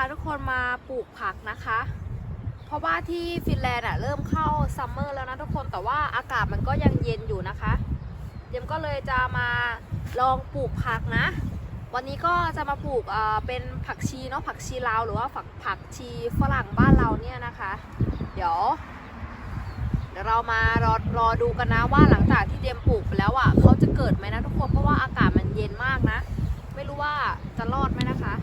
าทุกคนมาปลูกผักนะคะ เพราะว่าที่ฟินแลนด์อะเริ่มเข้าซัมเมอร์แล้วนะทุกคนแต่ว่าอากาศมันก็ยังเย็นอยู่นะคะเจมก็เลยจะมาลองปลูกผักนะ วันนี้ก็จะมาปลูกเอ่อเป็นผักชีเนาะผักชีลาวหรือว่าผักผักชีฝรั่งบ้านเราเนี่ยนะคะ เดี๋ยวเดี๋ยวเรามารอรอดูกันนะว่าหลังจากที่เจมปลูกไปแล้วอะเขาจะเกิดไหมนะทุกคนเพราะว่าอากาศมันเย็นมากนะ ไม่รู้ว่าจะรอดไหมนะคะ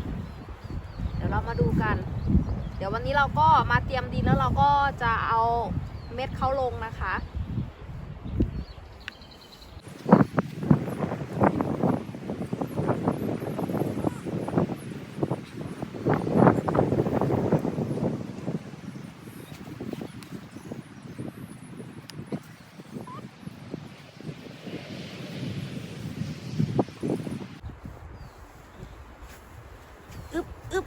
ดี๋ยวเรามาดูกัน เดี๋ยววันนี้เราก็มาเตรียมดินแล้วเราก็จะเอาเม็ดเขาลงนะคะ อึบอึบ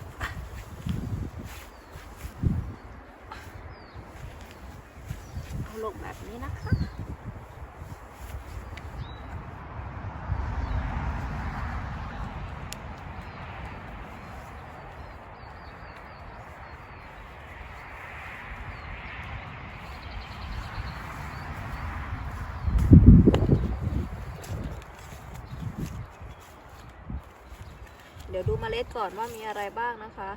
เอาลงแบบนี้นะคะ เดี๋ยวดูเมล็ดก่อนว่ามีอะไรบ้างนะคะ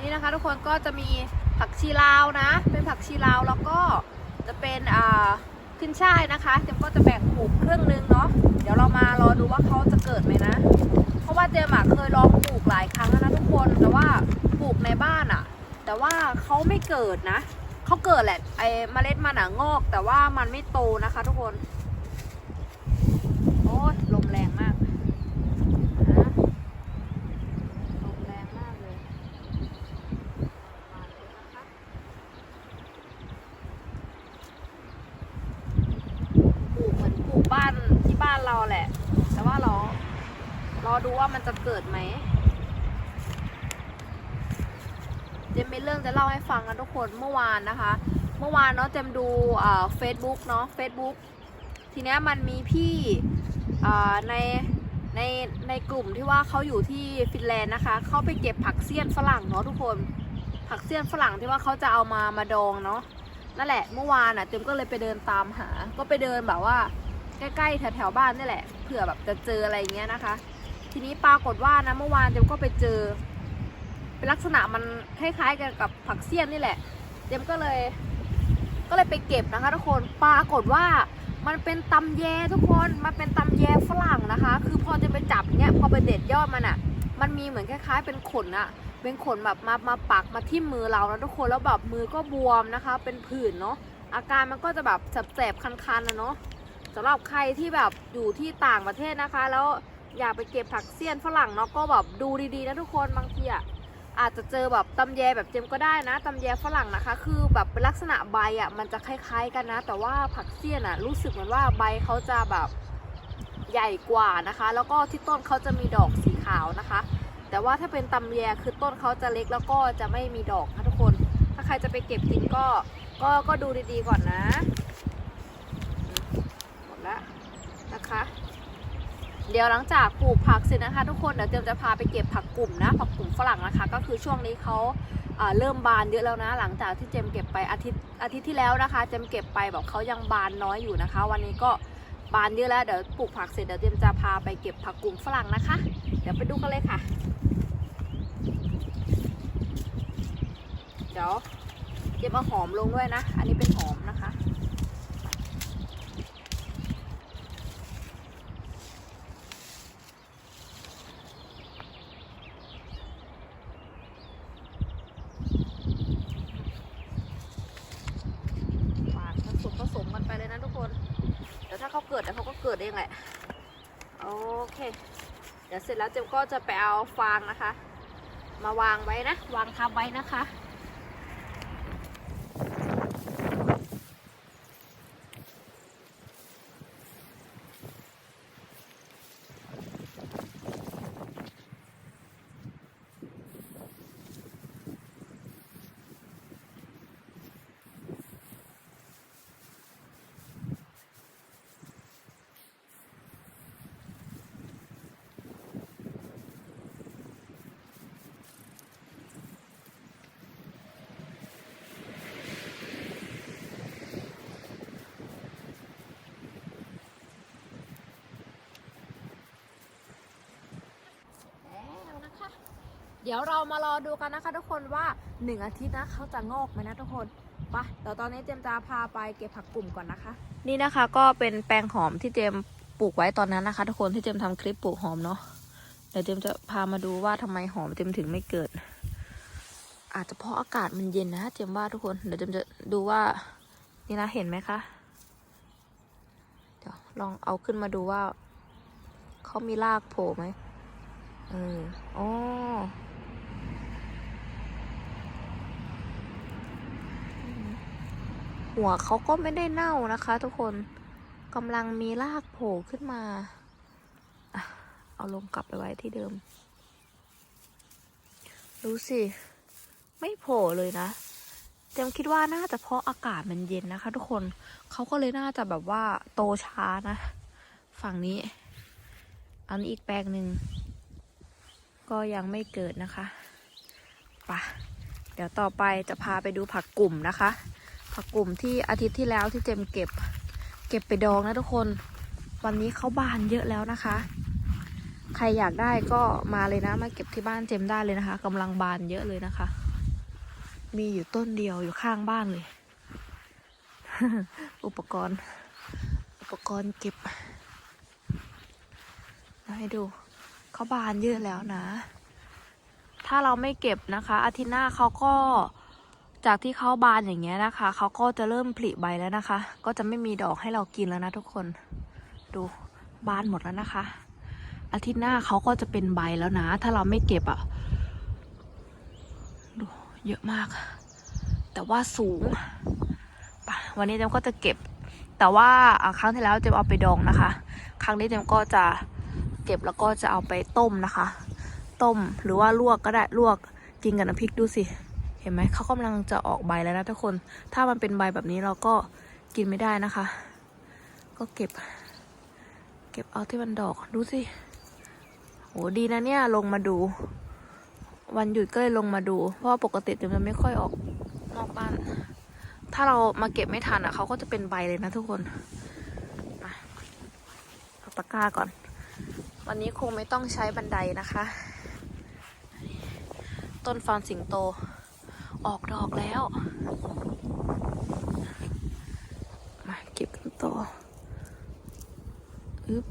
นี่นะคะทุกคนก็จะมีผักชีลาวนะ เป็นผักชีลาวแล้วก็จะเป็นอ่าขึ้นช่ายนะคะเจมก็จะแบ่งปลูกครึ่งนึงเนาะเดี๋ยวเรามารอดูว่าเขาจะเกิดไหมนะ เพราะว่าเจมอะเคยลองปลูกหลายครั้งแล้วนะทุกคนแต่ว่าปลูกในบ้านอะแต่ว่าเขาไม่เกิดนะเขาเกิดแหละ เมล็ดมันอะงอก แต่ว่ามันไม่โตนะคะ ทุกคน โอ้ยลมแรงมากลมแรงมากเลยปลูกเหมือนปลูกบ้านที่บ้านเราแหละ แต่ว่าเรารอดูว่ามันจะเกิดไหมเจมมีเรื่องจะเล่าให้ฟังนะทุกคนเมื่อวานนะคะ เมื่อวานเนาะเจมดูเฟซบุ๊กเนาะเฟซบุ๊กทีเนี้ยมันมีพี่ในในในกลุ่มที่ว่าเขาอยู่ที่ฟินแลนด์นะคะเขาไปเก็บผักเสี้ยนฝรั่งเนาะทุกคน ผักเสี้ยนฝรั่งที่ว่าเขาจะเอามามาดองเนาะนั่นแหละเมื่อวานอะเจมก็เลยไปเดินตามหา ก็ไปเดินแบบว่าใกล้ๆแถวๆบ้านนี่แหละเผื่อแบบจะเจออะไรเงี้ยนะคะ ทีนี้ปรากฏว่านะเมื่อวานเจมก็ไปเจอ เป็นลักษณะมันคล้ายๆกันกับผักเสี้ยนนี่แหละเจมก็เลย ก็เลยไปเก็บนะคะทุกคนปรากฏว่ามันเป็นตำแยทุกคนมันเป็นตำแยฝรั่งนะคะ คือพอจะไปจับเนี่ยพอไปเด็ดยอดมันอะ่ะ มันมีเหมือนคล้ายๆ เป็นขนอะเป็นขนแบบมามาปักมาที่มือเรานะทุกคนแล้วแบบมือก็บวมนะคะ เป็นผื่นเนาะอาการมันก็จะแบบแสบๆคันๆนะเนาะสำหรับใครที่แบบอยู่ที่ต่างประเทศนะคะ แล้วอยากไปเก็บผักเสี้ยนฝรั่งเนาะก็แบบดูดีๆนะทุกคนบางทีอะ อาจจะเจอแบบตำแยแบบเจมก็ได้นะตำแยฝรั่งนะคะ คือแบบเป็นลักษณะใบอะมันจะคล้าย ๆกันนะ แต่ว่าผักเสี้ยนอะรู้สึกเหมือนว่าใบเขาจะแบบใหญ่กว่านะคะ แล้วก็ที่ต้นเขาจะมีดอกสีขาวนะคะ แต่ว่าถ้าเป็นตำแยคือต้นเขาจะเล็กแล้วก็จะไม่มีดอกนะทุกคน ถ้าใครจะไปเก็บกินก็ก็ก็ดูดีๆก่อนนะหมดละนะคะ เดี๋ยวหลังจากปลูกผักเสร็จนะคะ ทุกคนเดี๋ยวเจมจะพาไปเก็บผักกลุ่มนะผักกลุ่มฝรั่งนะคะ ก็คือช่วงนี้เขาเริ่มบานเยอะแล้วนะ หลังจากที่เจมเก็บไปอาทิตย์อาทิตย์ที่แล้วนะคะ เจมเก็บไปแบบเขายังบานน้อยอยู่นะคะ วันนี้ก็บานเยอะแล้วเดี๋ยวปลูกผักเสร็จเดี๋ยวเจมจะพาไปเก็บผักกลุ่มฝรั่งนะคะ เดี๋ยวไปดูกันเลยค่ะ เดี๋ยวเจมเอาหอมลงด้วยนะ อันนี้เป็นหอมนะคะ หวานผสมผสมกันไปเลยนะทุกคน เดี๋ยวถ้าเขาเกิดเดี๋ยวเขาก็เกิดเองแหละโอเค เดี๋ยวเสร็จแล้วเจมก็จะไปเอาฟางนะคะ มาวางไว้นะ วางทับไว้นะคะ เดี๋ยวเรามารอดูกันนะคะทุกคนว่าหนึ่งอาทิตย์นะเขาจะงอกไหมนะทุกคนไปเดี๋ยวตอนนี้เจมจะพาไปเก็บผักกลุ่มก่อนนะคะ นี่นะคะก็เป็นแปลงหอมที่เจมปลูกไว้ตอนนั้นนะคะ ทุกคนที่เจมส์ทำคลิปปลูกหอมเนาะเดี๋ยวเจมจะพามาดูว่าทำไมหอมเจมถึงไม่เกิด อาจจะเพราะอากาศมันเย็นนะเจมว่าทุกคนเดี๋ยวเจมจะดูว่านี่นะเห็นไหมคะเดี๋ยวลองเอาขึ้นมาดูว่าเขามีรากโผล่ไหมเอออ๋อ หัวเขาก็ไม่ได้เน่านะคะ ทุกคนกำลังมีรากโผล่ขึ้นมา เอาลงกลับไปไว้ที่เดิม ดูสิ ไม่โผล่เลยนะเจมคิดว่าน่าจะเพราะอากาศมันเย็นนะคะ ทุกคน เขาก็เลยน่าจะแบบว่าโตช้านะ ฝั่งนี้ อันนี้อีกแปลงหนึ่ง ก็ยังไม่เกิดนะคะปะเดี๋ยวต่อไปจะพาไปดูผักกลุ่มนะคะ ผักกลุ่มที่อาทิตย์ที่แล้วที่เจมเก็บ เก็บไปดองนะทุกคน วันนี้เขาบานเยอะแล้วนะคะ ใครอยากได้ก็มาเลยนะ มาเก็บที่บ้านเจมได้เลยนะคะกำลังบานเยอะเลยนะคะ มีอยู่ต้นเดียวอยู่ข้างบ้านเลย อุปกรณ์ อุปกรณ์เก็บมาให้ดูเขาบานเยอะแล้วนะ ถ้าเราไม่เก็บนะคะ อาทิตย์หน้าเขาก็ จากที่เขาบานอย่างเงี้ยนะคะ เขาก็จะเริ่มผลิใบแล้วนะคะ ก็จะไม่มีดอกให้เรากินแล้วนะทุกคน ดูบานหมดแล้วนะคะ อาทิตย์หน้าเขาก็จะเป็นใบแล้วนะ ถ้าเราไม่เก็บอะ่ะ ดูเยอะมาก แต่ว่าสูง วันนี้เจมก็จะเก็บ แต่ว่าครั้งที่แล้วเจมเอาไปดองนะคะ ครั้งนี้เจมก็จะเก็บแล้วก็จะเอาไปต้มนะคะ ต้มหรือว่าลวกก็ได้ลวกกินกับน้ำพริกดูสิ ห็นไหมเขากำลังจะออกใบแล้วนะทุกคน ถ้ามันเป็นใบแบบนี้เราก็กินไม่ได้นะคะ ก็เก็บ เก็บเอาที่มันดอกดูสิโหดีนะเนี่ยลงมาดู วันหยุดก็เลยลงมาดู เพราะว่าปกติเดี๋ยวจะไม่ค่อยออกนอกบ้าน ถ้าเรามาเก็บไม่ทันอะเขาก็จะเป็นใบเลยนะทุกคนมาเอาตะกร้าก่อน วันนี้คงไม่ต้องใช้บันไดนะคะ ต้นฟอนสิงโต ออกดอกแล้ว มาเก็บกันต่ออึ๊บ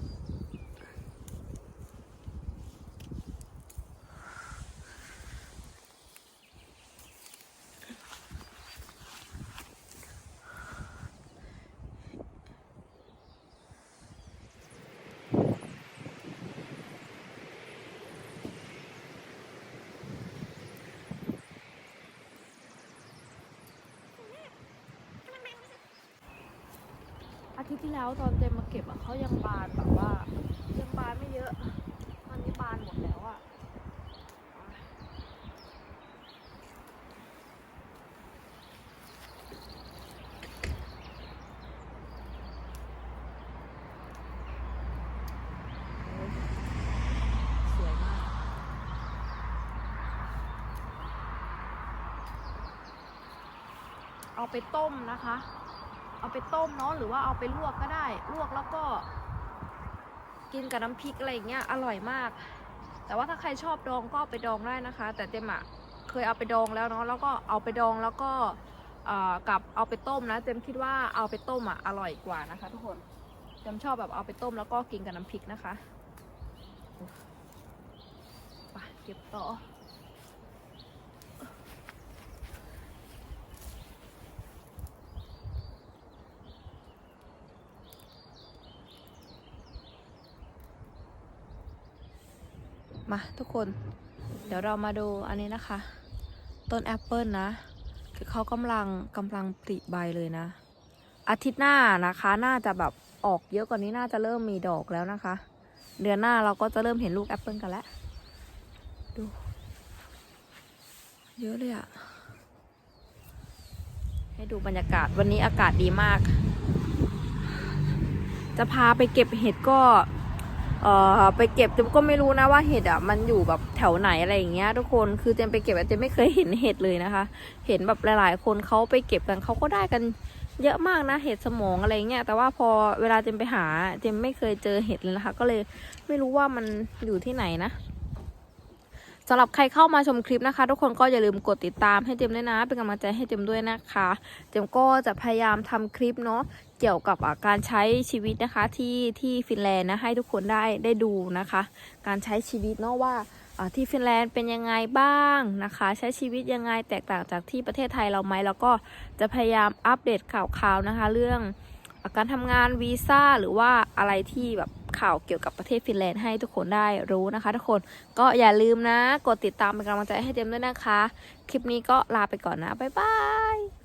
อาทิตย์ที่แล้วตอนเจมมาเก็บอะเขายังบานแบบว่ายังบานไม่เยอะ ตอนนี้บานหมดแล้วอะสวยมากเอาไปต้มนะคะ เอาไปต้มเนาะหรือว่าเอาไปลวกก็ได้ ลวกแล้วก็ กินกับน้ำพริกอะไรอย่างเงี้ยอร่อยมาก แต่ว่าถ้าใครชอบดองก็เอาไปดองได้นะคะ แต่เจมอะเคยเอาไปดองแล้วเนาะแล้วก็เอาไปดองแล้วก็กับเอาไปต้มนะเจมคิดว่าเอาไปต้มอะอร่อยกว่านะคะ ทุกคนเจมชอบแบบเอาไปต้มแล้วก็กินกับน้ำพริกนะคะไปเก็บต่อ มาทุกคน เดี๋ยวเรามาดูอันนี้นะคะ ต้นแอปเปิลนะ คือเขากำลังกำลังผลิใบเลยนะ อาทิตย์หน้านะคะ น่าจะแบบออกเยอะกว่านี้น่าจะเริ่มมีดอกแล้วนะคะ เดือนหน้าเราก็จะเริ่มเห็นลูกแอปเปิลกันแล้ว ดู เยอะเลยอะให้ดูบรรยากาศวันนี้อากาศดีมาก จะพาไปเก็บเห็ดก็ เอ่อไปเก็บเจมก็ไม่รู้นะว่าเห็ดอะมันอยู่แบบแถวไหนอะไรอย่างเงี้ยทุกคนคือเจมไปเก็บเจมไม่เคยเห็นเห็ดเลยนะคะ เห็นแบบหลาย ๆ คนเขาไปเก็บกันเขาก็ได้กันเยอะมากนะเห็ดสมองอะไรเงี้ยแต่ว่าพอเวลาเจมไปหาเจมไม่เคยเจอเห็ดเลยนะคะ ก็เลยไม่รู้ว่ามันอยู่ที่ไหนนะสำหรับใครเข้ามาชมคลิปนะคะ ทุกคนก็อย่าลืมกดติดตามให้เจมด้วยนะ เป็นกำลังใจให้เจมด้วยนะคะ เจมก็จะพยายามทำคลิปเนาะ กี่ยวกับการใช้ชีวิตนะคะที่ที่ฟินแลนด์นะให้ทุกคนได้ได้ดูนะคะ การใช้ชีวิตเนาะว่าที่ฟินแลนด์เป็นยังไงบ้างนะคะ ใช้ชีวิตยังไงแตกต่างจากที่ประเทศไทยเราไหมแล้วก็จะพยายามอัปเดตข่าวๆนะคะ เรื่องการทำงานวีซ่าหรือว่าอะไรที่แบบข่าวเกี่ยวกับประเทศฟินแลนด์ให้ทุกคนได้รู้นะคะ ทุกคนก็อย่าลืมนะ กดติดตามเป็นกำลังใจให้เจมด้วยนะคะ คลิปนี้ก็ลาไปก่อนนะ บ๊ายบาย